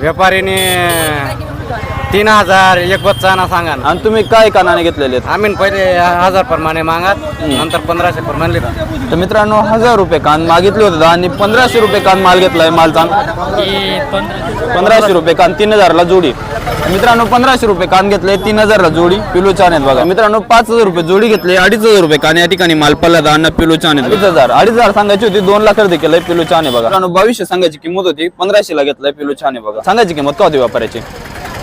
व्यापारीने तीन हजार एक बच्चा ना सांगा ना. आणि तुम्ही काय कानाने घेतलेले आहेत? आम्ही पहिले हजार प्रमाणे मागत नंतर पंधराशे प्रमाणे तर मित्रांनो हजार रुपये कान मागितले होते आणि पंधराशे रुपये कान माल घेतलाय माल चांग पंधराशे रुपये कान तीन हजारला जोडी. मित्रांनो पंधराशे रुपये कान घेतले तीन हजारला जोडी पिलू छान आहेत बघा. मित्रांनो पाच हजार रुपये जोडी घेतली अडीच हजार रुपये कान. या ठिकाणी माल पल्ला दाना पिलू छान आहेत अडीच हजार अडीच हजार सांगायची होती दोन लाख खरेदी केलंय पिलू छान आहे बघा. मित्रांनो बावीसशे सांगायची किंमत होती पंधराशे ला घेतलाय पिलू छान आहे बघा. सांगायची किंमत का होती व्यापाऱ्याची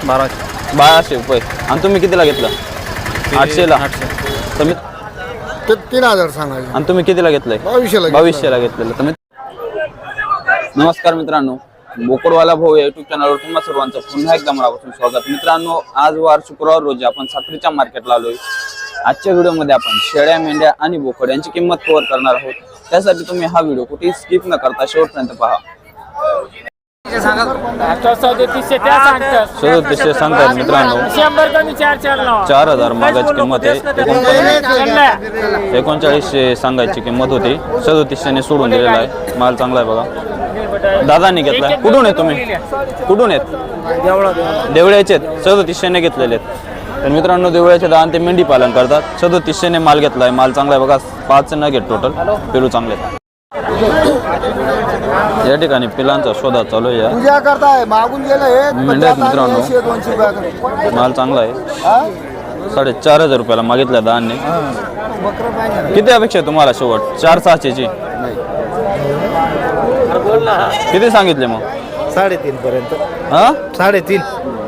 बाराशे. बाराशे रुपये. आणि तुम्ही कितीला घेतलं? आठशे. ला तर मी- ते तीन हजार सांगायचे. आणि तुम्ही कितीला घेतलंय? बावीसशेला बावीसशेला घेतलेलं. तर मित्र- नमस्कार मित्रांनो. बोकडवाला भाऊ या युट्यूब चॅनलवर तुम्हा सर्वांचं पुन्हा एकदा मनापासून स्वागत. मित्रांनो आज वार शुक्रवार रोजी आपण साखरीच्या मार्केटला आलोय. आजच्या व्हिडिओमध्ये आपण शेळ्या मेंढ्या आणि बोकड यांची किंमत कव्हर करणार आहोत. त्यासाठी तुम्ही हा व्हिडिओ कुठेही स्किप न करता शेवटपर्यंत पहा. सदोतीसशे सांगतात मित्रांनो. शंभर कमी चार चार हजार मागायची किंमत आहे. एकोणचाळीसशे सांगायची किंमत होती. सदोतीसशेने सोडून दिलेला आहे. माल चांगला आहे बघा. दादानी घेतलाय कुठून आहे तुम्ही? कुठून आहेत? देवळ्याचे सदोतीसशेने घेतलेले आहेत. तर मित्रांनो देवळ्याचे दहा ते मेंढी पालन करतात. सदोतीसशेने माल घेतलाय. माल चांगला आहे बघा. पाच न घेत टोटल पेरू चांगले आहेत. या ठिकाणी पिलांचा शोधा चालू आहे या. पूजा करताय. मागून गेलं हे मेंढ्या आहेत मित्रांनो. माल चांगला आहे. साडेचार हजार रुपयाला मागितल्या दहाने किती अपेक्षा आहे तुम्हाला शेवट? चार सहाशेची. किती सांगितले मग? साडेतीन पर्यंत. हा? साडेतीन.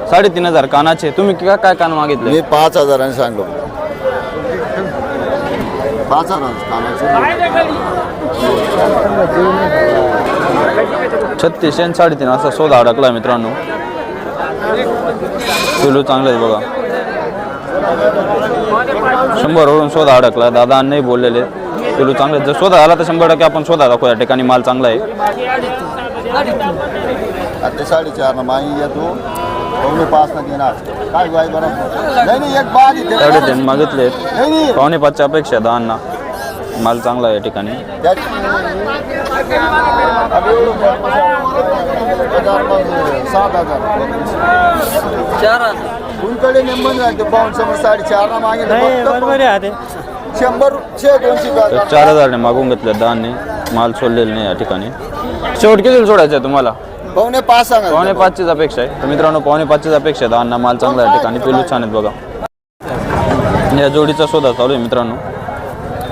साडेतीन हजार कानाचे. तुम्ही काय काय कान मागितले? मी पाच हजारांनी सांगलो. पाच हजार छत्तीसशे आणि साडेतीन असा शोधा अडकला मित्रांनो. पिलू चांगले आहेत बघा. शंभर वरून शोधा अडकला दादा नाही बोललेले पिलू चांगले. जर शोधा आला तर शंभर टक्के आपण शोधा दाखवू या ठिकाणी माल चांगला आहे. आता साडेचार ना माही येतो. पावणे पाच ना घेणार. काय गाय बरं? नाही नाही एक बाद इथे. तेवढे त्यांनी मागितले. नाही नाही. पावणे पाचच्या अपेक्षा दहांना माल चांगला आहे या ठिकाणी. त्यात- हजार मग सात हजार. कुणकडे नेमून जाते पाऊन समोर साडेचार ना मागे शंभर दोनशे तर रुपये चार हजारने मागून घेतले दहाने माल सोडलेले नाही या ठिकाणी. शेवट किती सोडायचं आहे तुम्हाला? पावणे पाच सांगा. पावणे पाचचीच अपेक्षा आहे. तर मित्रांनो पावणे पाचचीच अपेक्षा आहे. दहांना माल चांगला आहे या ठिकाणी. पिलू छान आहेत बघा. या जोडीचा शोधा चालू आहे मित्रांनो.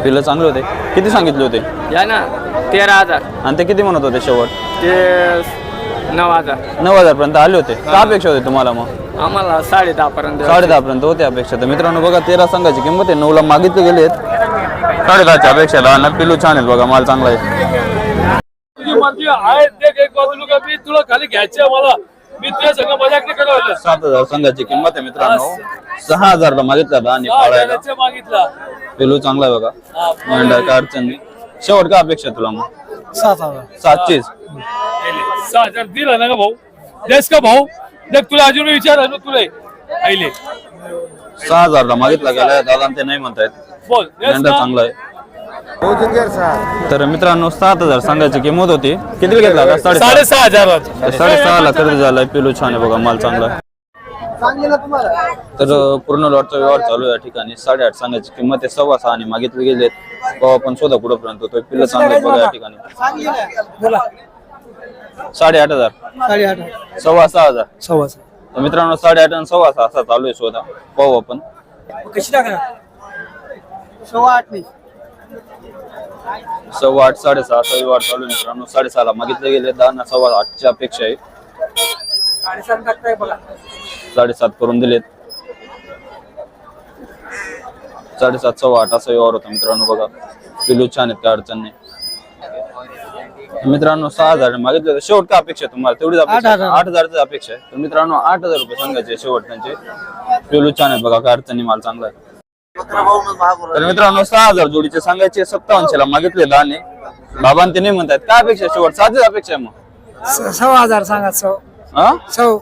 पिलं चांगले होते. किती सांगितले होते? या ना तेरा हजार. आणि ते किती म्हणत होते शेवट? ते नऊ हजार. नऊ हजार पर्यंत आले होते. का अपेक्षा होते तुम्हाला मग? आम्हाला साडे दहा पर्यंत साडे दहा पर्यंत होते अपेक्षा. तर मित्रांनो बघा तेरा संघाची किंमत आहे. नऊला मागितले गेले साडे दहाच्या अपेक्षा दहा पिलू छान आहेत बघा माल चांगला आहे. तुझी मर्जी आहे देख एक बाजूला का मी तुला खाली घ्यायचे मला. मी तुझ्या संग मजाक नाही करवलं सात हजार संघाची किंमत आहे मित्रांनो. सहा हजारला मागितला दहा आणि पाळायला. त्याचे मागितला. पिलू चांगला आहे बघा. काय अडचण नाही. शेवट काय अपेक्षा तुला मग? सात हजार. सहा हजार दिला ना का भाऊ? देस का भाऊ? देख तुला अजून विचार आहे ना तुला आईले सहा हजारला मागितला गेला दादा ते नाही म्हणतायत. बोल? चांगला आहे. तर मित्रांनो सात हजार सांगायची किंमत होती. किती घेतला साडेसहा. साडेसहा हजार साडेसहा ला खरेदी झालाय पिलू छान आहे बघा माल चांगला आहे. तर अं, पूर्ण लॉटचा व्यवहार चालू आहे या ठिकाणी. साडेआठ सांगायची किंमत आहे सव्वा सहा आणि मागितले गेलेत. तेव्हा पण शोधा कुठंपर्यंत होतोय. पिल्लं चांगलं आहे बघा या ठिकाणी. साडेआठ हजार. साडेआठ सव्वा सहा हजार. सव्वा तर मित्रांनो साडेआठ आणि सव्वा सहा असा चालू आहे शोधा. पाहू आपण. कशी टाकणार? सव्वा आठ नाही. सव्वा आठ साडेसहा असा व्यवहार चालू आहे मित्रांनो. साडेसहाला मागितले गेले दहा ना सव्वा आठच्या अपेक्षा आहे. साडेसात टाकताय बघा. साडेसात करून दिलेत. साडेसात सव्वा आठ असा व्यवहार होता मित्रांनो बघा. पिलू छान आहेत काय अडचण नाही मित्रांनो सहा हजार मागितले शेवट काय अपेक्षा आहे तुम्हाला. तेवढीच अपेक्षा आहे? आठ हजारची अपेक्षा आहे. तर मित्रांनो आठ हजार रुपये सांगायचे शेवट त्यांचे. पिलू छान आहेत बघा काय अडचण माल चांगला आहे. तर मित्रांनो सहा हजार जोडीचे सांगायचे सत्तावनशे ला मागितले दहाने बाबांनी ते नाही म्हणतात काय अपेक्षा आहे शेवट? सातच अपेक्षा आहे मग. सव्वा हजार सांगा सव हा? सव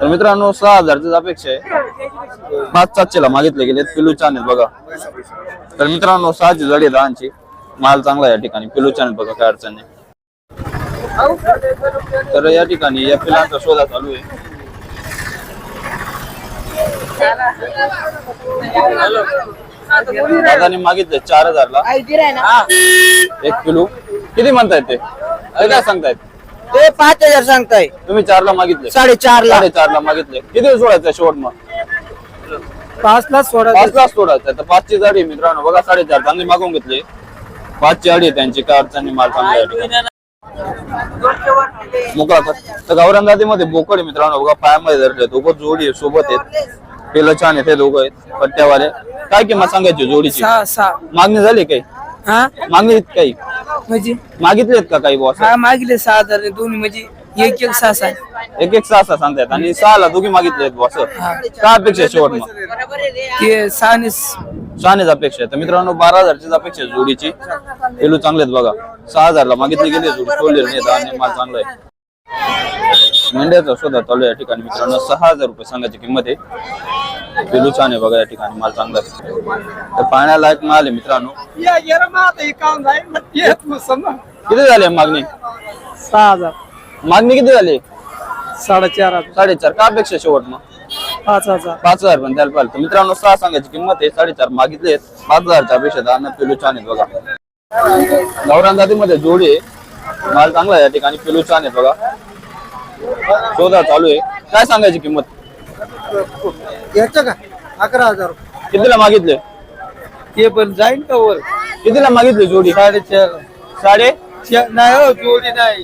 तर मित्रांनो सहा हजारचीच अपेक्षा आहे. पाच सातशे ला मागितले गेले पिलू छान आहेत बघा. तर मित्रांनो सहाची जडी आहे दहाची माल चांगला आहे या ठिकाणी. पिलू आहेत बघा काय अडचण नाही. तर या ठिकाणी या पिलांचा शोधा चालू आहे. दादाने मागितले चार हजारला. एक किलो किती म्हणतायत ते? काय सांगतायत? ते पाच हजार सांगताय. तुम्ही चारला मागितले साडेचार ला साडेचारला मागितले किती सोडायचं शेवट मग? पाच ला सोडा पाच लाच सोडायचं तर पाचची जाडी मित्रांनो. बघा साडेचार. चांगली मागवून घेतली. पाचची अडी आहे त्यांची काय अडचणी माल चांगला. मोकळा. तर गावरान जातीमध्ये बोकड आहे मित्रांनो बघा पायामध्ये धरले दोघं जोडी आहे सोबत आहेत. पेलं छान आहे ते दोघं आहेत पट्ट्यावाले. काय किंमत सांगायची जोडीची? सहा सहा. मागणी झाली काही? हा? मागणी काही? म्हणजे? मागितलेत का काही बॉस हा मागले सहा हजार दोन्ही म्हणजे एक एक सहा सहा. एक एक सहा सहा सांगतायत आणि सहाला दोघी मागितलेत बॉस काय अपेक्षा आहे शेवट मग ते सहा आणि अपेक्षा आहे तर मित्रांनो बारा हजारचीच अपेक्षा आहे जोडीची. पेलू चांगले आहेत बघा. सहा हजारला मागितली गेली जोडी. सोडलेली नाही आणि माल चांगला आहे. मेंढ्याचा शोधा चालू आहे या ठिकाणी. मित्रांनो सहा हजार रुपये सांगायची किंमत आहे. पेलू छान आहे बघा या ठिकाणी. माल चांगला आहे. तर पाहण्यालायक माल आहे मित्रांनो. किती झाली मागणी? सहा हजार. मागणी किती झाली? साडेचार हजार. साडेचार. का अपेक्षा आहे शेवट मग? पाच हजार. पाच हजार पण द्यायला पाहिजे. तर मित्रांनो सहा सांगायची किंमत आहे. साडेचार मागितले पाच हजारच्या अपेक्षा दहा पिलू छान आहेत बघा. गावरान जातीमध्ये जोडी आहे. माल चांगला आहे या ठिकाणी. पिलू छान आहेत बघा. शोधा चालू आहे. काय सांगायची किंमत? याचं का? अकरा हजार. कितीला मागितले? ते पण जाईन का वर? कितीला मागितली जोडी? साडेचार. साडे नाही हो जोडी नाही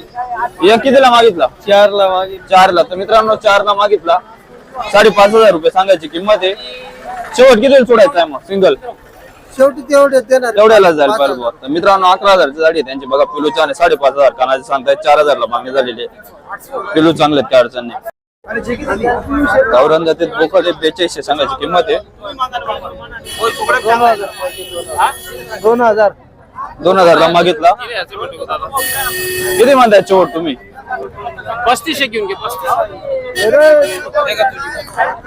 एक कितीला मागितला? चार ला मागे चारला. तर मित्रांनो चारला मागितला. साडेपाच हजार रुपये सांगायची किंमत आहे. शेवट कितीला सोडायचं आहे मग? सिंगल शेवटी तेवढे देणार तेवढ्याला जाईल बरोबर तर मित्रांनो अकरा हजारची गाडी आहे त्यांची. बघा पिलू आहे साडेपाच हजार कानाचे सांगतायत. चार हजारला मागणी झालेली आहे. पिलू चांगले आहेत, काय अडचण नाही. गावरान जातीत बोकड बेचाळीसशे सांगायची किंमत आहे. दोन हजार. दोन हजारला मागितला. किती म्हणताय शेवट तुम्ही? पस्तीसशे घेऊन घे पस्तीस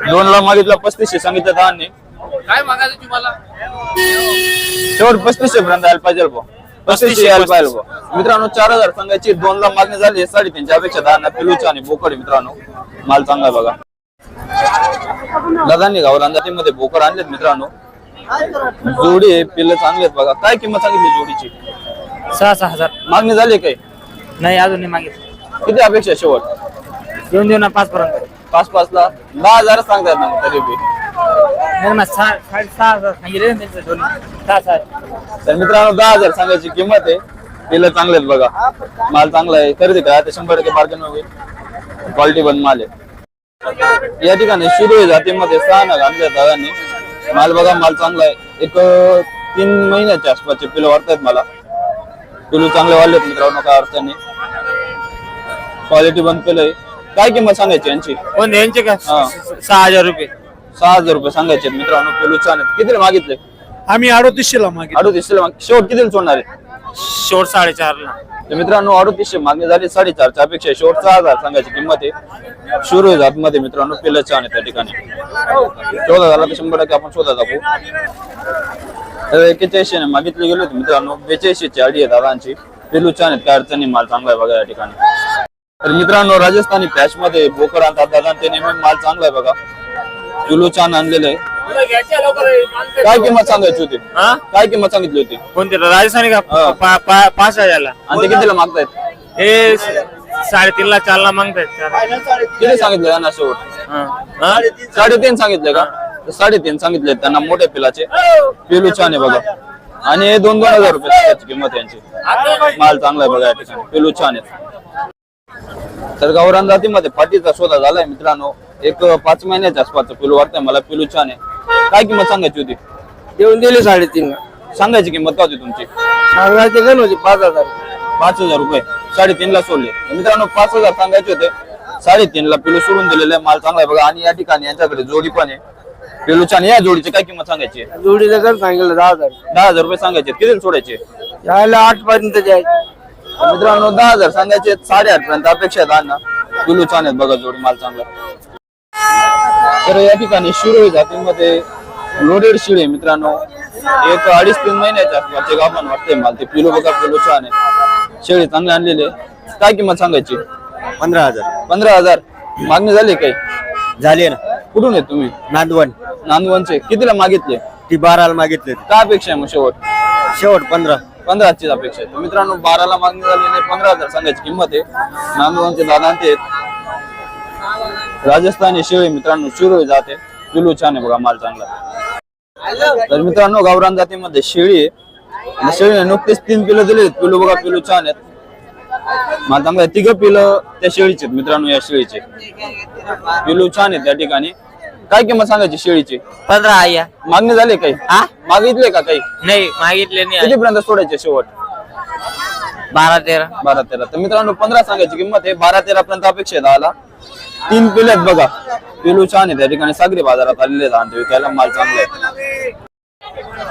दोन ला मागितला पस्तीसशे सांगितलं दहाने. काय मागायचं तुम्हाला? शेवट पस्तीसशे पर्यंत यायला पाहिजे. पस्तीसशे यायला पाहिजे बुवा. मित्रांनो चार हजार सांगायची दोन ला मागणी झाली साडेतीनच्या अपेक्षा दहा पिलूचे आणि बोकड मित्रांनो. माल चांगला बघा. दादांनी गावरान जातीमध्ये बोकड आणलेत मित्रांनो. जोडी आहे पिल्ल चांगले आहेत बघा. काय किंमत सांगितली जोडीची? सहा सहा हजार. मागणी झाली काही? नाही अजून नाही मागितलं. किती अपेक्षा आहे शेवट? देऊन देऊ ना पाच पर्यंत. पाच पाच ला दहा हजार सांगतायत ना मग तरी बी. नाही ना सहा साडे सहा हजार सांगितले ना त्यांचं दोन्ही. सहा सहा तर मित्रांनो दहा हजार सांगायची किंमत आहे. पिल्ल चांगले आहेत बघा. माल चांगला आहे. खरेदी करा. आता शंभर टक्के बार्गेन होईल क्वालिटी बंद माल आहे. या ठिकाणी शिरोळी जातीमध्ये सहा नग आणले दादांनी. माल बघा माल चांगला आहे. एक तीन महिन्याच्या आसपासचे पिलं वाढतायत मला. पिलू चांगले वाढलेत मित्रांनो काय अडचण नाही. क्वालिटी बंद पिलं आहे काय किंमत सांगायची यांची? कोण यांचे का? हा. सहा हजार रुपये. सहा हजार रुपये सांगायचे मित्रांनो पिलू छान आहेत. कितीला मागितले? आम्ही अडोतीसशे ला माग- शेवट कितीला सोडणार आहे? शेवट साडेचार ला. तर मित्रांनो अडतीसशे मागणी झाली. साडेचारच्या अपेक्षा शेवट सहा हजार सांगायची किंमत आहे. सुरू जात मध्ये मित्रांनो पिल्ल छान आहे त्या ठिकाणी. शोधा झाला तर शंभर टक्के आपण शोधा दाखवू एक्केचाळीसशे मागितली गेलो होते मित्रांनो. बेचाळीसशेची आडी आहे दादांची. पिलू छान आहेत काय अडचणी माल चांगला आहे बघा या ठिकाणी. तर मित्रांनो राजस्थानी पॅच मध्ये बोकर आणतात दादा. ते नेहमी माल चांगला आहे बघा. पिल्लू छान आणलेलं आहे. काय किंमत सांगायची होती? काय किंमत सांगितली होती? कोणते? राजस्थानी हा. का पा- पा- पाच हजारला. आणि ते कितीला मागतायत? हे साडेतीन ला चार ला मागतायत किती सांगितलं त्यांना शेवट? साडेतीन सांगितले का? तर साडेतीन सांगितले त्यांना मोठ्या पिलाचे. पिलू छान आहे बघा. आणि हे दोन दोन हजार रुपये त्याची किंमत यांची. माल चांगला आहे बघा या ठिकाणी. पिलू छान आहे तर गावरान जातीमध्ये पाठीचा शोधा झालाय मित्रांनो. एक पाच महिन्याच्या आसपासचं पिलू वाटतंय. मला पिलू छान आहे. काय किंमत सांगायची होती? देऊन दिले साडेतीन सांगायची किंमत काय होती तुमची? सांगायचे गण होते पाच हजार. पाच हजार रुपये. साडेतीन ला सोडले. तर मित्रांनो पाच हजार सांगायचे होते. साडेतीन ला पिलू सोडून दिलेले. माल चांगला आहे बघा. आणि या ठिकाणी यांच्याकडे जोडी पण आहे. पिलू छान या जोडीची काय किंमत सांगायची? आहे? जोडीला गण सांगितलं दहा हजार. दहा हजार रुपये सांगायचे किती सोडायचे? यायला आठ पर्यंत जायचं मित्रांनो दहा हजार सांगायचे साडेआठ पर्यंत अपेक्षा आहेत. अण्णा पिलू छान आहेत बघा जोडी माल चांगला. तर या ठिकाणी शिरोळी जातीमध्ये लोडेड शिळे मित्रांनो. एक अडीच तीन महिन्याच्या आसपासचे गाभण वाटते माल. ते पिलू बघा पिलू छान आहे. शेळी चांगले आणलेले काय किंमत सांगायची? पंधरा हजार. पंधरा हजार. मागणी झाली काही झाली ना. कुठून आहे तुम्ही? नांदवण. नांदवणचे. कितीला मागितले? ती बाराला मागितले काय अपेक्षा आहे मग शेवट? शेवट पंधरा. पंधराचीच अपेक्षा आहे. तर मित्रांनो बाराला मागणी झाली नाही पंधरा हजार सांगायची किंमत आहे. नांदवणचे दादा ते आहेत. राजस्थानी शेळी मित्रांनो शिरोळी जाते. पिलू छान आहे बघा माल चांगला. तर मित्रांनो गावरान जातीमध्ये शेळी आहे. शेळीने नुकतेच तीन पिलं दिले पिलू बघा पिलू छान आहेत. मला चांगला आहे. तिघं पिलं त्या शेळीचे आहेत मित्रांनो या शेळीचे. पिलू छान आहे त्या ठिकाणी. काय किंमत सांगायची शेळीची? पंधरा आया. मागणी झाली काही? हा? मागितले का काही? नाही मागितले नाही. कितीपर्यंत सोडायचे शेवट? बारा तेरा. बारा तेरा. तर मित्रांनो पंधरा सांगायची किंमत आहे. बारा तेरा पर्यंत अपेक्षा दहाला. तीन पिले आहेत बघा. पिलू छान आहे त्या ठिकाणी सागरी बाजारात आलेले आहेत आणि विकायला माल चांगला आहे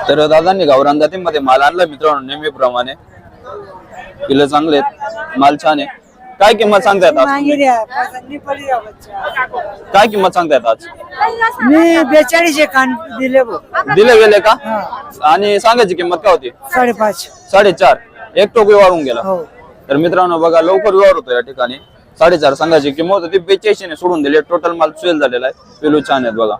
तर दादांनी गावरान जातीमध्ये माल आणला मित्रांनो नेहमीप्रमाणे. पिलं चांगले आहेत माल छान आहे. काय किंमत सांगतायत आज? काय किंमत सांगतायत आज? मी बेचाळीस कान दिले दिले गेले का? आणि सांगायची किंमत काय होती? साडेपाच. साडेचार. एक टोक वाढून गेला. हो. तर मित्रांनो बघा लवकर व्यवहार होतो या ठिकाणी. साडेचार सांगायची किंमत होती. बेचाळीस ने सोडून दिली. टोटल माल सेल झालेला आहे. पेलू छान आहेत बघा.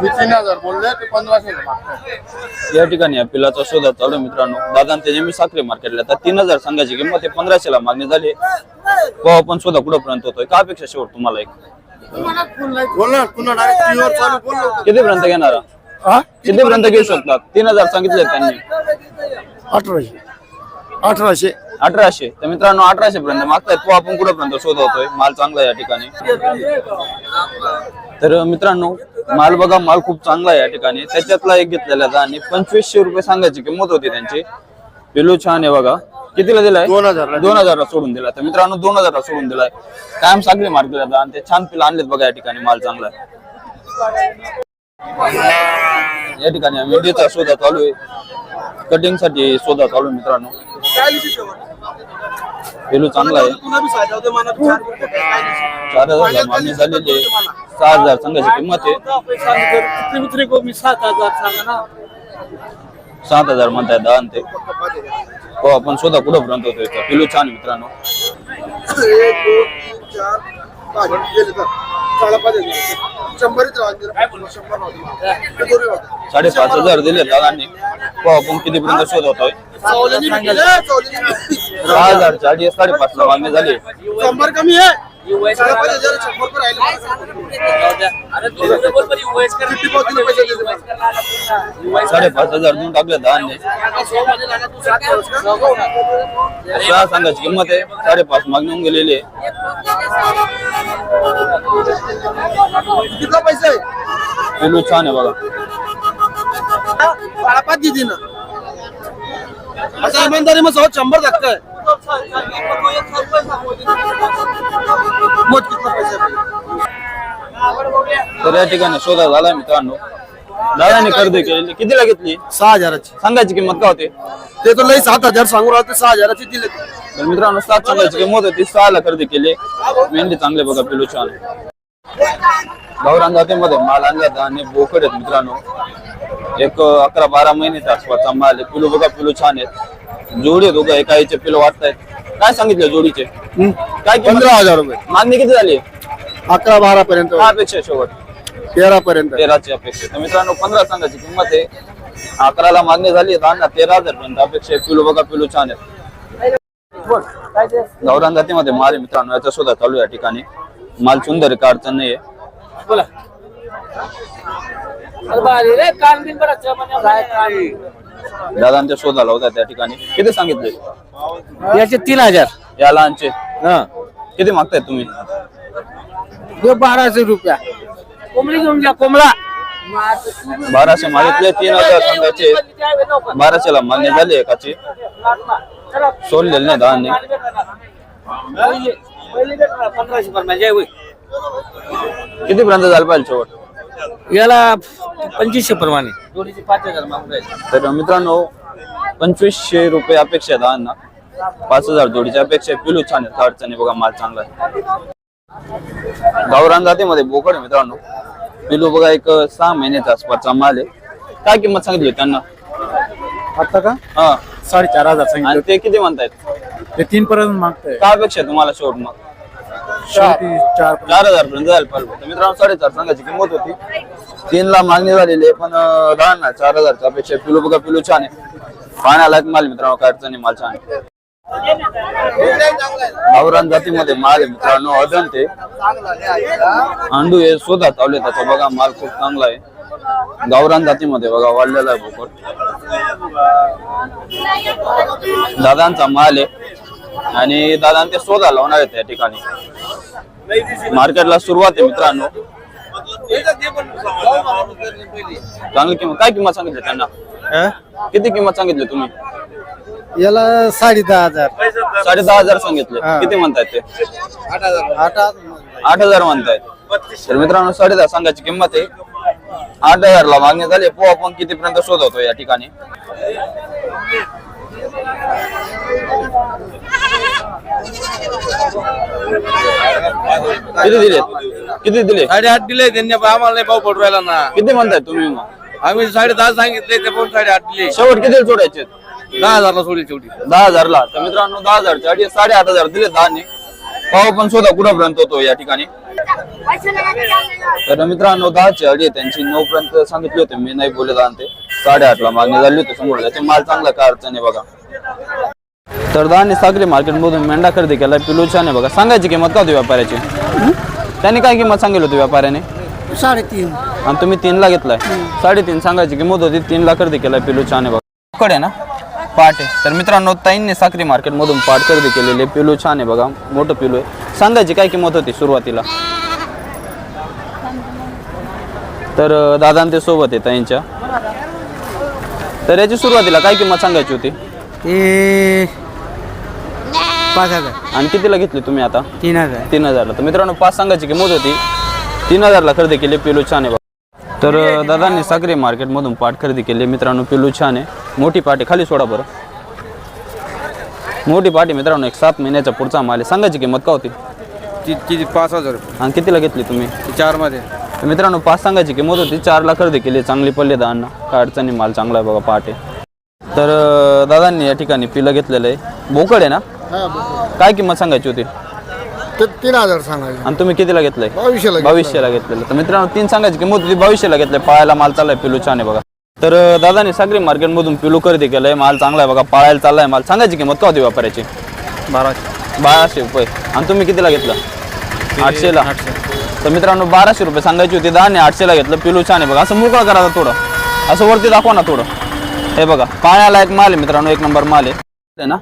मी तीन हजार बोलले ते पंधराशे या ठिकाणी या पिलाचा शोधा चालू मित्रांनो. दादा ते नेहमी साखरे मार्केटला तर तीन हजार सांगायची किंमत आहे. पंधराशे ला मागणी झाली. हो पण शोधा कुठंपर्यंत होतोय? का अपेक्षा शेवट तुम्हाला एक? ना. कितीपर्यंत घेणार? कितीपर्यंत घेऊ शकतात? तीन हजार सांगितले त्यांनी. अठराशे. अठराशे. अठराशे. तर मित्रांनो अठराशे पर्यंत मागतायत तो आपण कुठंपर्यंत शोध होतोय माल चांगला या ठिकाणी. तर मित्रांनो माल बघा माल खूप चांगला आहे या ठिकाणी. त्याच्यातला एक घेतलेला आणि पंचवीसशे रुपये सांगायची किंमत होती त्यांची. पिलू छान आहे बघा. कितीला दिलाय? दोन हजारला. दोन हजारला सोडून दिला तर मित्रांनो दोन हजारला सोडून दिलाय. कायम सागरी मार्केट आणि ते छान पिलं आणलेत बघा या ठिकाणी माल चांगला या ठिकाणी मेंढीचा शोधा चालू आहे. कटिंगसाठी शोधा चालू आहे मित्रांनो. पेलू चांगला आहे. चार हजार मागणी झालेली आहे. सहा हजार सांगायची किंमत आहे. सात हजार म्हणताय दहा ते हो आपण शोधा कुठं पर्यंत तर पिलू छान मित्रांनो. एक दोन चार पाच गेले तर चला पाहिजे शंभरीच राहते शंभर राहते साडेपाच हजार दिले दादांनी. हो आपण किती पर्यंत शोध होतोय सहा हजार चाळीस साडेपाच ला मागणी झाली. शंभर कमी आहे. साडेपाच हजार देऊन टाकले दहाने सहा सांगायची किंमत आहे. साडेपाच मागणी होऊन गेलेली आहे. कितीला पैसे? आहे पिलू छान आहे बघा. पाच दिदी ना. धक्का आहे. मोज कितना पैसे आहे? तर या ठिकाणी शोधा झाला मित्रांनो. दादाने खरेदी केलेली कितीला घेतली? सहा हजाराची. सांगायची किंमत काय होते? ते तर लई सात हजार सांगू राहिले ते सहा हजाराची दिले तर मित्रांनो सात सांगायची किंमत होती सहाला खरेदी केली. मेंढी चांगले बघा पिलू छान. गावरान जातीमध्ये माल आणला आणि बोकड आहेत मित्रांनो. एक अकरा बारा महिन्याच्या आसपासचा माल आहे पिलू बघा पिलू छान आहेत. जोडी आहेत उगा एका आईचे पिलू वाटतायत. काय सांगितलं जोडीचे? काय किंमत? पंधरा हजार रुपये. मागणी किती झाली? अकरा बारा पर्यंत. काय अपेक्षा आहे शेवट. तेरा पर्यंत. तेराची अपेक्षा तर मित्रांनो पंधरा सांगायची किंमत आहे. अकराला मागणी झाली दहा तेरा हजार पर्यंत अपेक्षा आहे. पिलू बघा पिलू छान आहेत. गावरान जातीमध्ये माल आहे मित्रांनो याचा शोधा चालू आहे या ठिकाणी. माल सुंदर आहे काय अडचण नाहीये. बोला अरे रे कान दिन बरा चमन दादांच्या शोधाला होता त्या ठिकाणी. किती सांगितले? याचे तीन हजार. या लहानचे. किती मागताय तुम्ही? हे बाराशे रुपया. कोंबडी घेऊन जा कोंबडा. बाराशे मागितले तीन हजार सांगायचे. बाराशे ला मागणी झाली एकाची. सोडलेले नाही दहाने. किती पर्यंत झालं पाहिजे शेवट? याला पंचवीसशे प्रमाणे. जोडीचे पाच हजार मागून राहिले. तर मित्रांनो पंचवीसशे रुपये अपेक्षा आहे दहांना पाच हजार जोडीची अपेक्षा आहे. पिलू छान आहे अडचण बघा माल चांगला आहे. गावरान जातीमध्ये बोकड आहे मित्रांनो. पिलू बघा एक सहा महिन्याच्या आसपासचा माल आहे. काय किंमत सांगितली त्यांना? आता का? हा. साडेचार हजार आणि ते किती म्हणतायत? ते तीन पर्यंत मागताय. काय अपेक्षा आहे तुम्हाला शेवट मग? शेवटी चार चार हजार पर्यंत जायला पाहिजे होतं. मित्रांनो साडेचार सांगायची किंमत होती. तीनला मागणी झालेली आहे पण अं, दहा ना चार हजारच्या अपेक्षा पिलू बघा पिलू छान आहे. पाण्याला माल मित्रांनो काय अडचण नाही माल छान आहे. गावरान जातीमध्ये माल आहे मित्रांनो अजंते अंडू हे स्वतः चावले त्याचा बघा माल खूप चांगला आहे. गावरान जातीमध्ये बघा वाढलेला आहे बोकड दादांचा माल आहे. आणि दादा ते शोधा लावणार आहेत त्या ठिकाणी. मार्केटला सुरुवात आहे मित्रांनो. चांगली किंमत. काय किंमत सांगितली त्यांना? किती किंमत सांगितली तुम्ही? याला साडे दहा हजार. साडे दहा हजार सांगितले. किती म्हणतायत ते? आठ हजार म्हणतायत. तर मित्रांनो साडे दहा सांगायची किंमत आहे. आठ हजार ला मागणी झाली. पो आपण कितीपर्यंत शोधवतो या ठिकाणी? किती दिले? किती दिले? साडेआठ दिले त्यांनी आम्हाला नाही भाव पडू राहिला ना. किती म्हणताय तुम्ही? मग आम्ही साडे दहा सांगितले ते पण साडेआठ दिले. शेवट किती सोडायचे दहा हजारला सोडली शेवटी. दहा हजारला. तर मित्रांनो दहा हजारच्या अडी साडे आठ हजार दिले दहाने. पाव पण शोधा कुठपर्यंत होतो या ठिकाणी? तर मित्रांनो दहाची अडी त्यांची नऊ पर्यंत सांगितले होते मी नाही बोलले दहा ते. साडेआठ ला मागणी झाली होती समोर. त्याचे माल चांगला काय अडचण आहे बघा. तर दहाने सागरी मार्केट मधून मेंढा खरेदी केला. पिलू छान आहे बघा. सांगायची किंमत का होती व्यापाऱ्याची? त्यांनी काय किंमत सांगितली होती व्यापाऱ्याने? साडेतीन. आणि तुम्ही तीन ला घेतलाय. साडेतीन सांगायची किंमत होती. तीन ला खरेदी केलाय पिलू छान आहे बघा. कडे ना? पाट आहे. तर मित्रांनो ताईंनी साखरी मार्केट मधून पाट खरेदी केलेले पिलू छान आहे बघा. मोठं पिलू आहे. सांगायची काय किंमत होती सुरुवातीला? तर दादा ते सोबत आहे ताईंच्या. तर याची सुरुवातीला काय किंमत सांगायची होती? ते पाच हजार. आणि कितीला घेतली तुम्ही आता? तीन हजार. तीन हजारला. तर मित्रांनो पाच सांगायची किंमत होती. तीन हजारला खरेदी केली पिलू छान आहे बघा. तर दादांनी सागरी मार्केटमधून पाट खरेदी केली. मित्रांनो पिलू छान. आहे मोठी पाट आहे खाली सोडा बरं. मोठी पाट आहे मित्रांनो एक सात महिन्याचा पुढचा माल आहे. सांगायची किंमत का होती? किती पाच हजार. आणि कितीला घेतली तुम्ही? चारमध्ये तर मित्रांनो पाच सांगायची किंमत होती. चारला खरेदी केली. चांगली पडली दादांना काय अडचणी माल चांगला आहे बघा पाट. आहे तर अं, दादांनी या ठिकाणी पिलं घेतलेलं आहे. बोकड आहे ना? काय किंमत सांगायची होती? तीन हजार सांगायचे. आणि तुम्ही कितीला घेतलंय? बावीसशेला बावीसशेला घेतलेलं. तर मित्रांनो तीन सांगायची किंमत होती बावीसशेला घेतलंय. पाळायला माल चाललाय पिलू छान आहे बघा. तर अं, दादाने सागरी मार्केटमधून पिलू खरेदी केलंय. माल चांगला आहे बघा पाळायला चाललाय माल. सांगायची किंमत का होती व्यापाऱ्याची बाराशे. बाराशे रुपये. आणि तुम्ही कितीला घेतलं? आठशेला. तर मित्रांनो बाराशे रुपये सांगायची होती. दहाने आठशेला घेतलं. पिलू छान आहे बघा. असं मोकळं करा आता थोडं. असं वरती दाखवा ना थोडं. हे बघा पाण्याला एक माल आहे मित्रांनो एक नंबर माल आहे. है ना?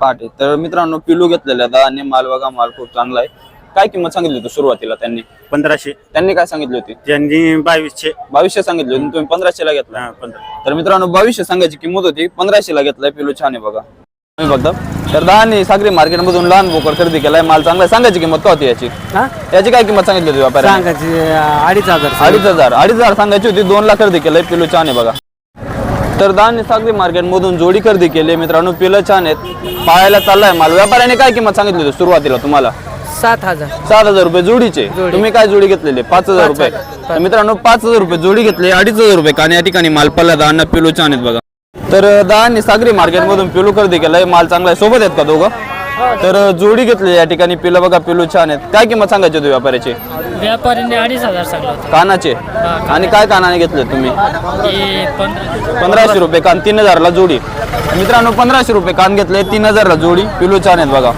पाट तर मित्रांनो पिलू घेतलेला आहे दहाने माल बघा माल खूप चांगला आहे. काय किंमत सांगितली होती सुरुवातीला त्यांनी? पंधराशे. त्यांनी काय सांगितली होती? त्यांनी बावीसशे. बावीसशे सांगितली होती तुम्ही पंधराशेला घेतला. हा, पंधरा. तर मित्रांनो बावीसशे सांगायची किंमत होती. पंधराशेला घेतलाय पिलू छान आहे बघा. तुम्ही बघता. तर दहानी सागरी मार्केट मधून लहान बोकड खरेदी केलाय. माल चांगला. सांगायची किंमत का होती याची? याची काय किंमत सांगितली होती सांगायचे अडीच हजार. अडीच हजार. अडीच हजार सांगायची होती. दोन लाख खरेदी केलंय. पिलू छान आहे बघा. तर दहानी सागरी मार्केट मधून जोडी खरेदी केली मित्रांनो पिलं छान आहेत. पाळायला चाललाय माल. व्यापाऱ्याने काय किंमत सांगितली होती सुरुवातीला तुम्हाला? सात हजार. सात हजार रुपये जोडीचे. तुम्ही काय जोडी घेतलेले? पाच हजार रुपये. तर मित्रांनो पाच हजार रुपये जोडी घेतली अडीच हजार रुपये. आणि या ठिकाणी माल पल्ला दहा पिलू छान आहेत बघा. तर दहानी सागरी मार्केट मधून पिलू खरेदी केलाय. माल चांगला आहे. सोबत आहेत का दोघं? तर जोडी घेतली या ठिकाणी. पिलं बघा पिलू छान आहेत. काय किंमत सांगायची होती व्यापाऱ्याची? व्यापाऱ्याने अडीच हजार सांगलं होतं. कानाचे? आणि काय कानाने घेतले तुम्ही? पंधराशे रुपये कान तीन हजारला जोडी. मित्रांनो पंधराशे रुपये कान घेतले तीन हजारला जोडी. पिलू छान आहेत बघा.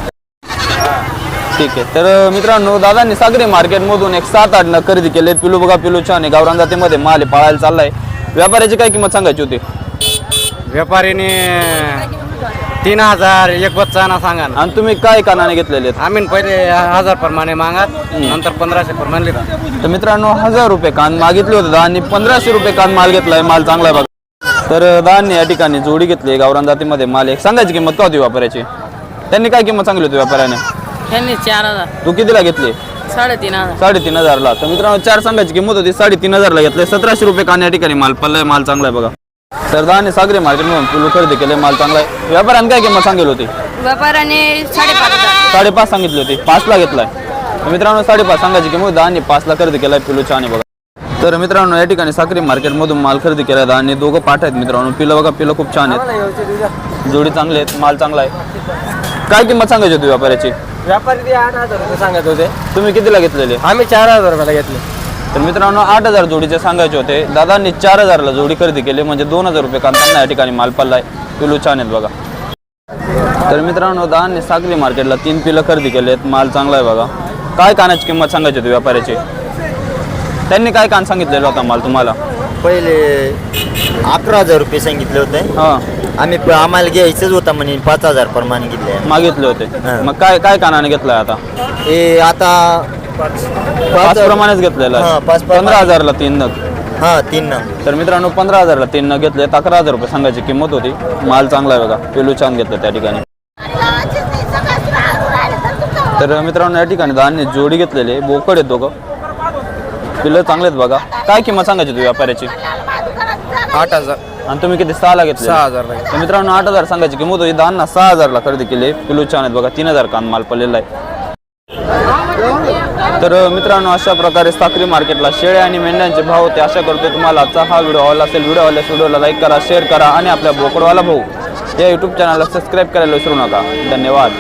ठीक आहे. तर अं, मित्रांनो दादांनी सागरी मार्केट मधून एक सात आठ नग खरेदी केले. पिलू बघा पिलू छान आहे. गावरान जातीमध्ये माल आहे, पाळायला चाललाय. व्यापाऱ्याची काय किंमत सांगायची होती? व्यापारीने तीन हजार एक बच्चा ना सांगा ना. आणि तुम्ही काय कानाने घेतलेले आहेत? आम्ही पहिले हजार प्रमाणे मागत नंतर पंधराशे प्रमाणे लिहितो. तर मित्रांनो हजार रुपये कान मागितले होते दहानी पंधराशे रुपये कान माल घेतलाय माल चांगला आहे बघा. तर अं, दहानी या ठिकाणी जोडी घेतली गावरान जातीमध्ये माल. एक सांगायची किंमत का होती व्यापाऱ्याची? त्यांनी काय किंमत सांगली होती व्यापाऱ्याने? त्यांनी चार हजार. तू कितीला घेतली? साडेतीन हजार. साडेतीन हजारला. तर मित्रांनो चार सांगायची किंमत होती साडेतीन हजारला घेतले सतराशे रुपये कान या ठिकाणी माल पल्लाय माल चांगला आहे बघा. तर दहाने सागरी मार्केट मधून पिलू खरेदी केले माल चांगला आहे. व्यापाऱ्याने काय किंमत सांगितली होती? व्यापाराने साडेपाच हजार. साडेपाच सांगितली होती. पाचला घेतलाय. तर मित्रांनो साडेपाच सांगायची किंमत दहाने पाचला खरेदी केलाय पिलू छान आहे बघा. तर मित्रांनो या ठिकाणी साखरी मार्केटमधून माल खरेदी केला आणि दोघं पाठ आहेत मित्रांनो. पिलं बघा पिलं खूप छान आहेत. जोडी चांगली आहेत माल चांगला आहे. काय किंमत सांगायची होती व्यापाऱ्याची? व्यापारी ते आठ हजार रुपये सांगत होते. तुम्ही कितीला घेतलेले? आम्ही चार हजार रुपयाला घेतले. तर मित्रांनो आठ हजार जोडीचे सांगायचे होते. दादांनी चार हजारला जोडी खरेदी केली म्हणजे दोन हजार रुपये कांतांना या ठिकाणी माल पडलाय. पिलू छान आहेत बघा. तर मित्रांनो दादांनी सागरी मार्केटला तीन पिलं खरेदी केले आहेत माल चांगला आहे बघा. काय कानाची किंमत सांगायची होती व्यापाऱ्याची? त्यांनी काय कान सांगितलेला होता माल तुम्हाला? पहिले अकरा हजार रुपये सांगितले होते. हां. आम्ही प- आम्हाला घ्यायचंच होता म्हणे पाच हजार प्रमाणे घेतले. मागितले होते. मग काय काय कानाने घेतलाय आता? हे आता पाच. प्रमाणेच घेतलेला हां, आहे पाच. पंधरा हजारला तीन नग. हा तीन ना तर मित्रांनो पंधरा हजारला तीन नग घेतले. अकरा हजार रुपये सांगायची किंमत होती. माल चांगला आहे बघा. पिलू छान घेतलं त्या ठिकाणी. तर मित्रांनो या ठिकाणी दानने जोडी घेतलेली. बोकड आहेत दोघं. पिलं चांगले आहेत बघा. काय किंमत सांगायची तू व्यापाऱ्याची? आठ हजार. आणि तुम्ही किती? सहाला घेतले. सहा हजारला तर मित्रांनो आठ हजार सांगायची किंमत होती. दहांना सहा हजारला खरेदी केली. पिलू छान आहेत बघा. तीन हजार कान माल पडलेला आहे. तर मित्रांनो अशा प्रकारे साखरी मार्केटला शेळ्या आणि मेंढ्यांचे भाव होते आशा करतो तुम्हाला आजचा हा व्हिडिओ आवडला असेल व्हिडिओ आवडल्यास व्हिडिओला लाईक करा शेअर करा आणि आपल्या बोकडवाला भाऊ या यूट्यूब चॅनलला सबस्क्राईब करायला विसरू नका. धन्यवाद.